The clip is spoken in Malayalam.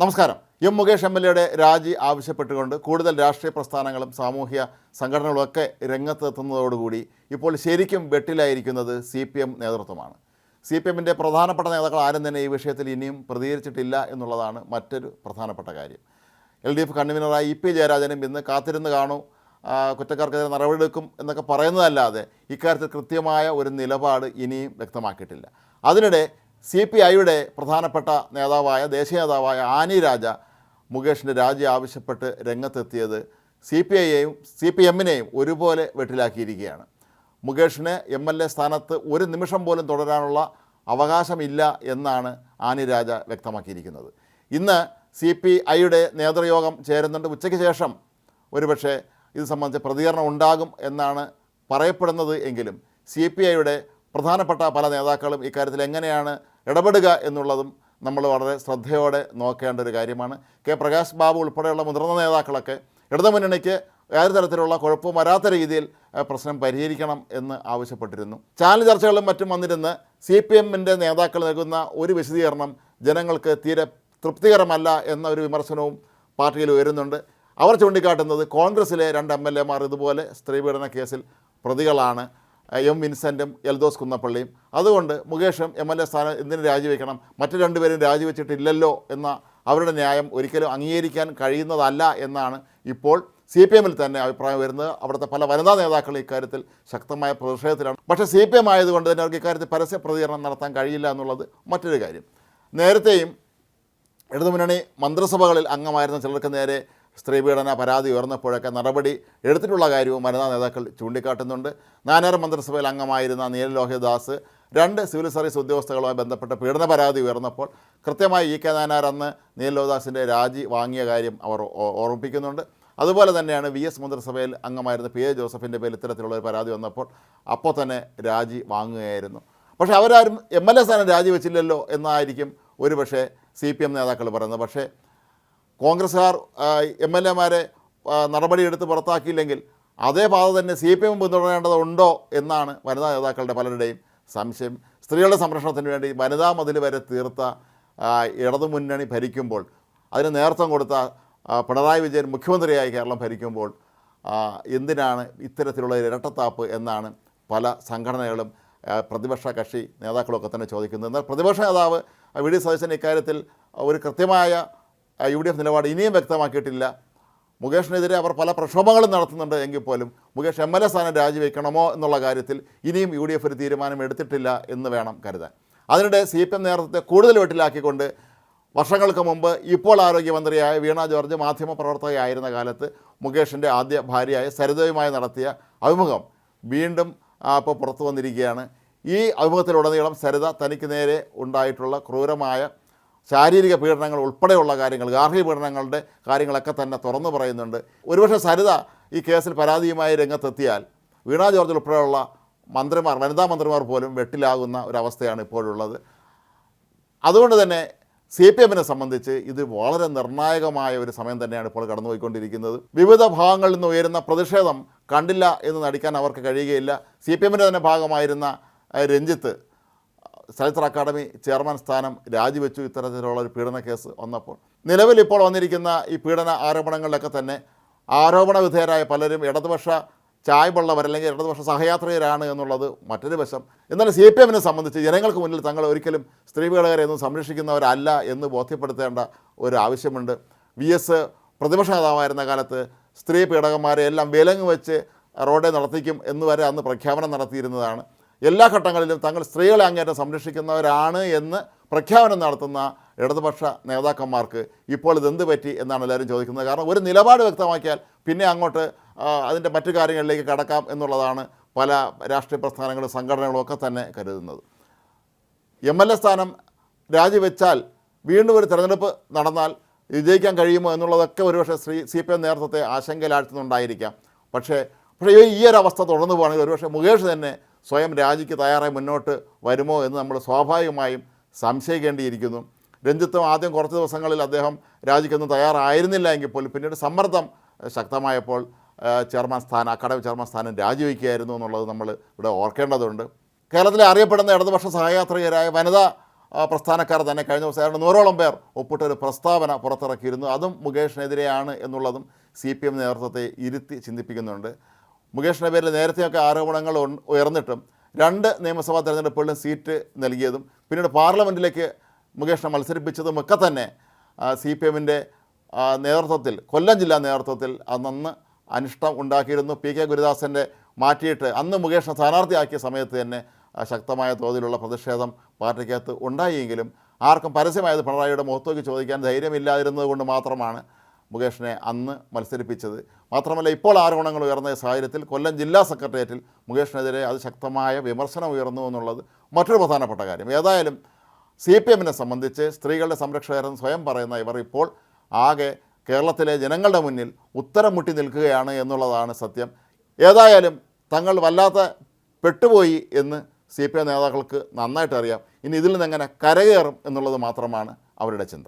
നമസ്കാരം. എം മുകേഷ് എം എൽ എയുടെ രാജി ആവശ്യപ്പെട്ടുകൊണ്ട് കൂടുതൽ രാഷ്ട്രീയ പ്രസ്ഥാനങ്ങളും സാമൂഹ്യ സംഘടനകളും ഒക്കെ രംഗത്തെത്തുന്നതോടുകൂടി ഇപ്പോൾ ശരിക്കും വെട്ടിലായിരിക്കുന്നത് സി പി എം നേതൃത്വമാണ്. സി പി എമ്മിന്റെ പ്രധാനപ്പെട്ട നേതാക്കൾ ആരും തന്നെ ഈ വിഷയത്തിൽ ഇനിയും പ്രതികരിച്ചിട്ടില്ല എന്നുള്ളതാണ് മറ്റൊരു പ്രധാനപ്പെട്ട കാര്യം. എൽ ഡി എഫ് കൺവീനറായ ഇ പി ജയരാജനും ഇന്ന് കാത്തിരുന്ന് കാണൂ കുറ്റക്കാർക്കെതിരെ നടപടിയെടുക്കും എന്നൊക്കെ പറയുന്നതല്ലാതെ ഇക്കാര്യത്തിൽ കൃത്യമായ ഒരു നിലപാട് ഇനിയും വ്യക്തമാക്കിയിട്ടില്ല. അതിനിടെ സി പി ഐയുടെ പ്രധാനപ്പെട്ട നേതാവായ ദേശീയ നേതാവായ ആനി രാജ മുകേഷിന്റെ രാജി ആവശ്യപ്പെട്ട് രംഗത്തെത്തിയത് സി പി ഐയെയും സി പി എമ്മിനെയും ഒരുപോലെ വെട്ടിലാക്കിയിരിക്കുകയാണ്. മുകേഷിന് എം എൽ എ സ്ഥാനത്ത് ഒരു നിമിഷം പോലും തുടരാനുള്ള അവകാശമില്ല എന്നാണ് ആനി രാജ വ്യക്തമാക്കിയിരിക്കുന്നത്. ഇന്ന് സി പി ഐയുടെ നേതൃയോഗം ചേരുന്നുണ്ട്. ഉച്ചയ്ക്ക് ശേഷം ഒരുപക്ഷെ ഇത് സംബന്ധിച്ച് പ്രതികരണം ഉണ്ടാകും എന്നാണ് പറയപ്പെടുന്നത് എങ്കിലും സി പി ഐയുടെ പ്രധാനപ്പെട്ട പല നേതാക്കളും ഇക്കാര്യത്തിൽ എങ്ങനെയാണ് ഇടപെടുക എന്നുള്ളതും നമ്മൾ വളരെ ശ്രദ്ധയോടെ നോക്കേണ്ട ഒരു കാര്യമാണ്. കെ പ്രകാശ് ബാബു ഉൾപ്പെടെയുള്ള മുതിർന്ന നേതാക്കളൊക്കെ ഇടതുമുന്നണിക്ക് യാതൊരു തരത്തിലുള്ള കുഴപ്പവും വരാത്ത രീതിയിൽ പ്രശ്നം പരിഹരിക്കണം എന്ന് ആവശ്യപ്പെട്ടിരുന്നു. ചാനൽ ചർച്ചകളും മറ്റും വന്നിരുന്ന് സി പി എമ്മിന്റെ നേതാക്കൾ നൽകുന്ന ഒരു വിശദീകരണം ജനങ്ങൾക്ക് തീരെ തൃപ്തികരമല്ല എന്ന ഒരു വിമർശനവും പാർട്ടിയിൽ ഉയരുന്നുണ്ട്. അവർ ചൂണ്ടിക്കാട്ടുന്നത് കോൺഗ്രസിലെ രണ്ട് എം എൽ എമാർ ഇതുപോലെ സ്ത്രീപീഡന കേസിൽ പ്രതികളാണ്. എം വിൻസെന്റും എൽദോസ് കുന്നപ്പള്ളിയും. അതുകൊണ്ട് മുകേഷും എം എൽ എ സ്ഥാനം എന്തിനു രാജിവെക്കണം? മറ്റു രണ്ടുപേരും രാജിവെച്ചിട്ടില്ലല്ലോ എന്ന അവരുടെ ന്യായം ഒരിക്കലും അംഗീകരിക്കാൻ കഴിയുന്നതല്ല എന്നാണ് ഇപ്പോൾ സി പി എമ്മിൽ തന്നെ അഭിപ്രായം വരുന്നത്. അവിടുത്തെ പല വനിതാ നേതാക്കൾ ഇക്കാര്യത്തിൽ ശക്തമായ പ്രതിഷേധത്തിലാണ്. പക്ഷേ സി പി എം ആയതുകൊണ്ട് തന്നെ അവർക്ക് ഇക്കാര്യത്തിൽ പരസ്യ പ്രതികരണം നടത്താൻ കഴിയില്ല എന്നുള്ളത് മറ്റൊരു കാര്യം. നേരത്തെയും ഇടതുമുന്നണി മന്ത്രിസഭകളിൽ അംഗമായിരുന്ന ചിലർക്ക് നേരെ സ്ത്രീപീഡന പരാതി ഉയർന്നപ്പോഴൊക്കെ നടപടി എടുത്തിട്ടുള്ള കാര്യവും വനിതാ നേതാക്കൾ ചൂണ്ടിക്കാട്ടുന്നുണ്ട്. നാനാർ മന്ത്രിസഭയിൽ അംഗമായിരുന്ന നീൽ ലോഹിദാസ് രണ്ട് സിവിൽ സർവീസ് ഉദ്യോഗസ്ഥകളുമായി ബന്ധപ്പെട്ട പീഡന പരാതി ഉയർന്നപ്പോൾ കൃത്യമായി ഇ കെ നാനാർ അന്ന് നീൽ ലോഹിദാസിന്റെ രാജി വാങ്ങിയ കാര്യം അവർ ഓർമ്മിപ്പിക്കുന്നുണ്ട്. അതുപോലെ തന്നെയാണ് വി എസ് മന്ത്രിസഭയിൽ അംഗമായിരുന്ന പി എ ജോസഫിന്റെ പേരിൽ ഇത്തരത്തിലുള്ള ഒരു പരാതി വന്നപ്പോൾ അപ്പോൾ തന്നെ രാജി വാങ്ങുകയായിരുന്നു. പക്ഷേ അവരാരും എം എൽ എ സ്ഥാനം രാജിവെച്ചില്ലല്ലോ എന്നായിരിക്കും ഒരുപക്ഷേ സി പി എം നേതാക്കൾ പറയുന്നത്. പക്ഷേ കോൺഗ്രസ്സുകാർ എം എൽ എമാരെ നടപടിയെടുത്ത് പുറത്താക്കിയില്ലെങ്കിൽ അതേ പാത തന്നെ സി പി എം പിന്തുടരേണ്ടതുണ്ടോ എന്നാണ് വനിതാ നേതാക്കളുടെ പലരുടെയും സംശയം. സ്ത്രീകളുടെ സംരക്ഷണത്തിന് വേണ്ടി വനിതാ മതിൽ വരെ തീർത്ത ഇടതുമുന്നണി ഭരിക്കുമ്പോൾ അതിന് നേതൃത്വം കൊടുത്ത പിണറായി വിജയൻ മുഖ്യമന്ത്രിയായി കേരളം ഭരിക്കുമ്പോൾ എന്തിനാണ് ഇത്തരത്തിലുള്ള ഇരട്ടത്താപ്പ് എന്നാണ് പല സംഘടനകളും പ്രതിപക്ഷ കക്ഷി നേതാക്കളൊക്കെ തന്നെ ചോദിക്കുന്നത്. എന്നാൽ പ്രതിപക്ഷ നേതാവ് വി ഡി സതീശൻ ഇക്കാര്യത്തിൽ ഒരു കൃത്യമായ യു ഡി എഫ് നിലപാട് ഇനിയും വ്യക്തമാക്കിയിട്ടില്ല. മുകേഷിനെതിരെ അവർ പല പ്രക്ഷോഭങ്ങളും നടത്തുന്നുണ്ട് എങ്കിൽ പോലും മുകേഷ് എം എൽ എ സ്ഥാനം രാജിവെക്കണമോ എന്നുള്ള കാര്യത്തിൽ ഇനിയും യു ഡി എഫ് ഒരു തീരുമാനം എടുത്തിട്ടില്ല എന്ന് വേണം കരുതാൻ. അതിനിടെ സി പി എം നേതൃത്വത്തെ കൂടുതൽ വെട്ടിലാക്കിക്കൊണ്ട് വർഷങ്ങൾക്ക് മുമ്പ് ഇപ്പോൾ ആരോഗ്യമന്ത്രിയായ വീണ ജോർജ് മാധ്യമപ്രവർത്തകയായിരുന്ന കാലത്ത് മുകേഷിന്റെ ആദ്യ ഭാര്യയായ സരിതയുമായി നടത്തിയ അഭിമുഖം വീണ്ടും ഇപ്പോൾ പുറത്തു വന്നിരിക്കുകയാണ്. ഈ അഭിമുഖത്തിലുടനീളം സരിത തനിക്ക് നേരെ ഉണ്ടായിട്ടുള്ള ക്രൂരമായ ശാരീരിക പീഡനങ്ങൾ ഉൾപ്പെടെയുള്ള കാര്യങ്ങൾ ഗാർഹിക പീഡനങ്ങളുടെ കാര്യങ്ങളൊക്കെ തന്നെ തുറന്നു പറയുന്നുണ്ട്. ഒരുപക്ഷെ സരിത ഈ കേസിൽ പരാതിയുമായി രംഗത്തെത്തിയാൽ വീണ ജോർജ് ഉൾപ്പെടെയുള്ള മന്ത്രിമാർ വനിതാ മന്ത്രിമാർ പോലും വെട്ടിലാകുന്ന ഒരവസ്ഥയാണ് ഇപ്പോഴുള്ളത്. അതുകൊണ്ട് തന്നെ സി പി എമ്മിനെ സംബന്ധിച്ച് ഇത് വളരെ നിർണായകമായ ഒരു സമയം തന്നെയാണ് ഇപ്പോൾ കടന്നുപോയിക്കൊണ്ടിരിക്കുന്നത്. വിവിധ ഭാഗങ്ങളിൽ നിന്ന് ഉയരുന്ന പ്രതിഷേധം കണ്ടില്ല എന്ന് നടിക്കാൻ അവർക്ക് കഴിയുകയില്ല. സി പി എമ്മിന്റെ തന്നെ ഭാഗമായിരുന്ന രഞ്ജിത്ത് ചലച്ചിത്ര അക്കാദമി ചെയർമാൻ സ്ഥാനം രാജിവെച്ചു ഇത്തരത്തിലുള്ള ഒരു പീഡന കേസ് വന്നപ്പോൾ. നിലവിൽ ഇപ്പോൾ വന്നിരിക്കുന്ന ഈ പീഡന ആരോപണങ്ങളിലൊക്കെ തന്നെ ആരോപണ വിധേയരായ പലരും ഇടതുപക്ഷ ചായ്വുള്ളവർ അല്ലെങ്കിൽ ഇടതുപക്ഷ സഹയാത്രികരാണ് എന്നുള്ളത് മറ്റൊരു വശം. എന്നാൽ സി പി എമ്മിനെ സംബന്ധിച്ച് ജനങ്ങൾക്ക് മുന്നിൽ തങ്ങൾ ഒരിക്കലും സ്ത്രീ പീഡകരെ ഒന്നും സംരക്ഷിക്കുന്നവരല്ല എന്ന് ബോധ്യപ്പെടുത്തേണ്ട ഒരു ആവശ്യമുണ്ട്. വി എസ് പ്രതിപക്ഷ നേതാവായിരുന്ന കാലത്ത് സ്ത്രീ പീഡകന്മാരെ എല്ലാം വിലങ്ങ് വെച്ച് റോഡെ നടത്തിക്കും എന്ന് വരെ അന്ന് പ്രഖ്യാപനം നടത്തിയിരുന്നതാണ്. എല്ലാ ഘട്ടങ്ങളിലും തങ്ങൾ സ്ത്രീകളെ അങ്ങേറ്റം സംരക്ഷിക്കുന്നവരാണ് എന്ന് പ്രഖ്യാപനം നടത്തുന്ന ഇടതുപക്ഷ നേതാക്കന്മാർക്ക് ഇപ്പോൾ ഇതെന്ത് പറ്റി എന്നാണ് എല്ലാവരും ചോദിക്കുന്നത്. കാരണം ഒരു നിലപാട് വ്യക്തമാക്കിയാൽ പിന്നെ അങ്ങോട്ട് അതിന്റെ മറ്റു കാര്യങ്ങളിലേക്ക് കടക്കാം എന്നുള്ളതാണ് പല രാഷ്ട്രീയ പ്രസ്ഥാനങ്ങളും സംഘടനകളും ഒക്കെ തന്നെ കരുതുന്നത്. എം എൽ എ സ്ഥാനം രാജിവെച്ചാൽ വീണ്ടും ഒരു തെരഞ്ഞെടുപ്പ് നടന്നാൽ വിജയിക്കാൻ കഴിയുമോ എന്നുള്ളതൊക്കെ ഒരുപക്ഷെ ശ്രീ സി പി എം നേതൃത്വത്തെ ആശങ്കയിലാഴ്ത്തുന്നുണ്ടായിരിക്കാം. പക്ഷേ പക്ഷേ ഈ- ഒരു അവസ്ഥ തുടർന്നു പോകണമെങ്കിൽ ഒരുപക്ഷെ മുകേഷ് തന്നെ സ്വയം രാജിക്ക് തയ്യാറായി മുന്നോട്ട് വരുമോ എന്ന് നമ്മൾ സ്വാഭാവികമായും സംശയിക്കേണ്ടിയിരിക്കുന്നു. രഞ്ജിത്തും ആദ്യം കുറച്ച് ദിവസങ്ങളിൽ അദ്ദേഹം രാജിക്കൊന്നും തയ്യാറായിരുന്നില്ല എങ്കിൽ പോലും പിന്നീട് സമ്മർദ്ദം ശക്തമായപ്പോൾ ചെയർമാൻ സ്ഥാനം അക്കാഡമിക് ചെയർമാൻ സ്ഥാനം രാജിവെക്കുകയായിരുന്നു എന്നുള്ളത് നമ്മൾ ഇവിടെ ഓർക്കേണ്ടതുണ്ട്. കേരളത്തിലെ അറിയപ്പെടുന്ന ഇടതുപക്ഷ സഹയാത്രികരായ വനിതാ പ്രസ്ഥാനക്കാർ തന്നെ കഴിഞ്ഞ ദിവസം ഏതാണ്ട് നൂറോളം പേർ ഒപ്പിട്ടൊരു പ്രസ്താവന പുറത്തിറക്കിയിരുന്നു. അതും മുകേഷിനെതിരെയാണ് എന്നുള്ളതും സി പി എം നേതൃത്വത്തെ ഇരുത്തി ചിന്തിപ്പിക്കുന്നുണ്ട്. മുകേഷിന്റെ പേരിൽ നേരത്തെയൊക്കെ ആരോപണങ്ങൾ ഉയർന്നിട്ടും രണ്ട് നിയമസഭാ തെരഞ്ഞെടുപ്പുകളിലും സീറ്റ് നൽകിയതും പിന്നീട് പാർലമെന്റിലേക്ക് മുകേഷിനെ മത്സരിപ്പിച്ചതും ഒക്കെ തന്നെ സി പി എമ്മിന്റെ നേതൃത്വത്തിൽ കൊല്ലം ജില്ലാ നേതൃത്വത്തിൽ അന്നന്ന് അനിഷ്ടം ഉണ്ടാക്കിയിരുന്നു. പി കെ ഗുരുദാസന്റെ മാറ്റിയിട്ട് അന്ന് മുകേഷിനെ സ്ഥാനാർത്ഥിയാക്കിയ സമയത്ത് തന്നെ ശക്തമായ തോതിലുള്ള പ്രതിഷേധം പാർട്ടിക്കകത്ത് ഉണ്ടായെങ്കിലും ആർക്കും പരസ്യമായത് പിണറായിയുടെ മുഖത്തേക്ക് ചോദിക്കാൻ ധൈര്യമില്ലാതിരുന്നത് കൊണ്ട് മാത്രമാണ് മുകേഷിനെ അന്ന് മത്സരിപ്പിച്ചത്. മാത്രമല്ല ഇപ്പോൾ ആരോപണങ്ങൾ ഉയർന്ന സാഹചര്യത്തിൽ കൊല്ലം ജില്ലാ സെക്രട്ടേറിയറ്റിൽ മുകേഷിനെതിരെ അതിശക്തമായ വിമർശനം ഉയർന്നു എന്നുള്ളത് മറ്റൊരു പ്രധാനപ്പെട്ട കാര്യം. ഏതായാലും സി പി എമ്മിനെ സംബന്ധിച്ച് സ്ത്രീകളുടെ സംരക്ഷകരെന്ന് സ്വയം പറയുന്ന ഇവർ ഇപ്പോൾ ആകെ കേരളത്തിലെ ജനങ്ങളുടെ മുന്നിൽ ഉത്തരം മുട്ടി നിൽക്കുകയാണ് എന്നുള്ളതാണ് സത്യം. ഏതായാലും തങ്ങൾ വല്ലാത്ത പെട്ടുപോയി എന്ന് സി പി എം നേതാക്കൾക്ക് നന്നായിട്ടറിയാം. ഇനി ഇതിൽ നിന്ന് എങ്ങനെ കരകയറും എന്നുള്ളത് മാത്രമാണ് അവരുടെ ചിന്ത.